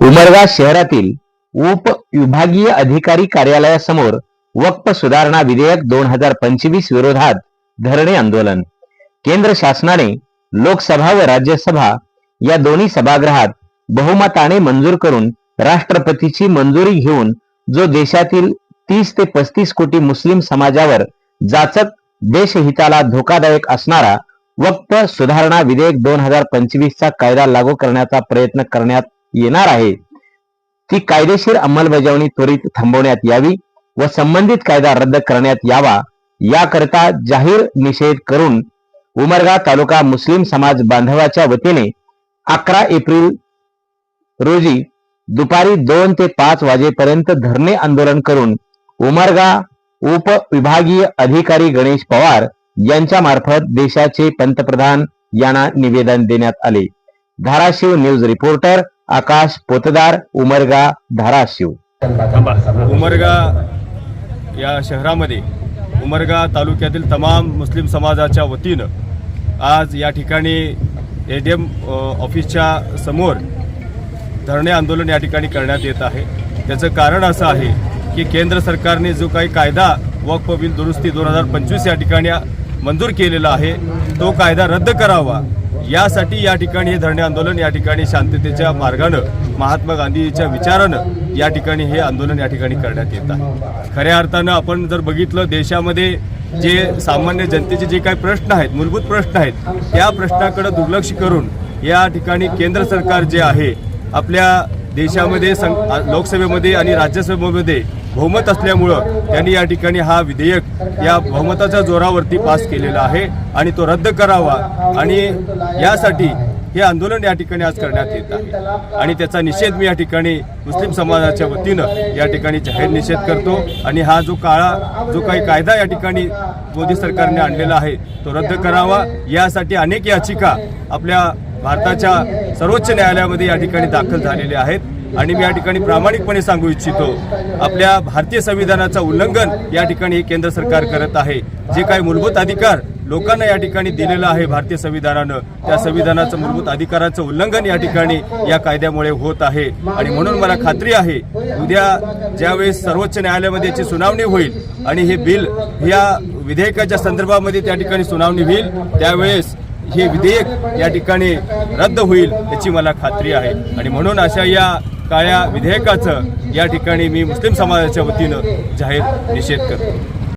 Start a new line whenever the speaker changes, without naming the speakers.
उमरगा शहरातील उप विभागीय अधिकारी कार्यालयासमोर वक्फ सुधारणा विधेयक दोन हजार पंचवीस विरोधात धरणे आंदोलन. केंद्र शासनाने लोकसभा व राज्यसभा या दोन्ही सभागृहात बहुमताने मंजूर करून राष्ट्रपतीची मंजुरी घेऊन जो देशातील तीस ते पस्तीस कोटी मुस्लिम समाजावर जाचक देशहिताला धोकादायक असणारा वक्फ सुधारणा विधेयक दोन हजार पंचवीसचा कायदा लागू करण्याचा प्रयत्न करण्यात येणार आहे. ती कायदेशीर अंमलबजावणी त्वरित थांबवण्यात यावी व संबंधित कायदा रद्द करण्यात यावा याकरता जाहीर निषेध करून उमरगा तालुका मुस्लिम समाज बांधवाच्या वतीने अकरा एप्रिल रोजी दुपारी दोन ते पाच वाजेपर्यंत धरणे आंदोलन करून उमरगा उपविभागीय अधिकारी गणेश पवार यांच्या मार्फत देशाचे पंतप्रधान यांना निवेदन देण्यात आले. Dharashiv news reporter Akash Potdar Umarga Dharashiv.
Umarga या शहरामध्ये उमरगा तालुक्यातील तमाम मुस्लिम समाजाच्या वतीनं आज या ठिकाणी ए डी एम ऑफिसच्या समोर धरणे आंदोलन या ठिकाणी करण्यात येत आहे. त्याचं कारण असं आहे की केंद्र सरकारने जो काही कायदा वक्फ बिल दुरुस्ती दोन हजार पंचवीस या ठिकाणी मंजूर केलेला आहे तो कायदा रद्द करावा. यासाठी या ठिकाणी हे धरणे आंदोलन या ठिकाणी शांततेच्या मार्गानं महात्मा गांधीच्या विचारानं या ठिकाणी हे आंदोलन या ठिकाणी करण्यात येत आहे. खऱ्या अर्थानं आपण जर बघितलं देशामध्ये जे सामान्य जनतेचे जे काही प्रश्न आहेत मूलभूत प्रश्न आहेत त्या प्रश्नाकडे दुर्लक्ष करून या ठिकाणी केंद्र सरकार जे आहे आपल्या देशामध्ये सं लोकसभेमध्ये आणि राज्यसभेमध्ये बहुमत असल्यामुळं त्यांनी या ठिकाणी हा विधेयक या बहुमताच्या जोरावरती पास केलेला आहे आणि तो रद्द करावा आणि यासाठी हे आंदोलन या ठिकाणी आज करण्यात येत आहे. आणि त्याचा निषेध मी या ठिकाणी मुस्लिम समाजाच्या वतीनं या ठिकाणी जाहीर निषेध करतो. आणि हा जो काळा जो काही कायदा या ठिकाणी मोदी सरकारने आणलेला आहे तो रद्द करावा. यासाठी अनेक याचिका आपल्या भारताच्या सर्वोच्च न्यायालयामध्ये या ठिकाणी दाखल झालेल्या आहेत. आणि मी या ठिकाणी प्रामाणिकपणे सांगू इच्छितो आपल्या भारतीय संविधानाचं उल्लंघन या ठिकाणी हे केंद्र सरकार करत आहे. जे काही मूलभूत अधिकार लोकांना या ठिकाणी दिलेलं आहे भारतीय संविधानानं. त्या संविधानाचं मूलभूत अधिकाराचं उल्लंघन या ठिकाणी या कायद्यामुळे होत आहे. आणि म्हणून मला खात्री आहे उद्या ज्यावेळेस सर्वोच्च न्यायालयामध्ये याची सुनावणी होईल आणि हे बिल या विधेयकाच्या संदर्भामध्ये त्या ठिकाणी सुनावणी होईल त्यावेळेस हे विधेयक या ठिकाणी रद्द होईल याची मला खात्री आहे. आणि म्हणून अशा या काळ्या विधेयकाचं या ठिकाणी मी मुस्लिम समाजाच्या वतीनं जाहीर निषेध करतो.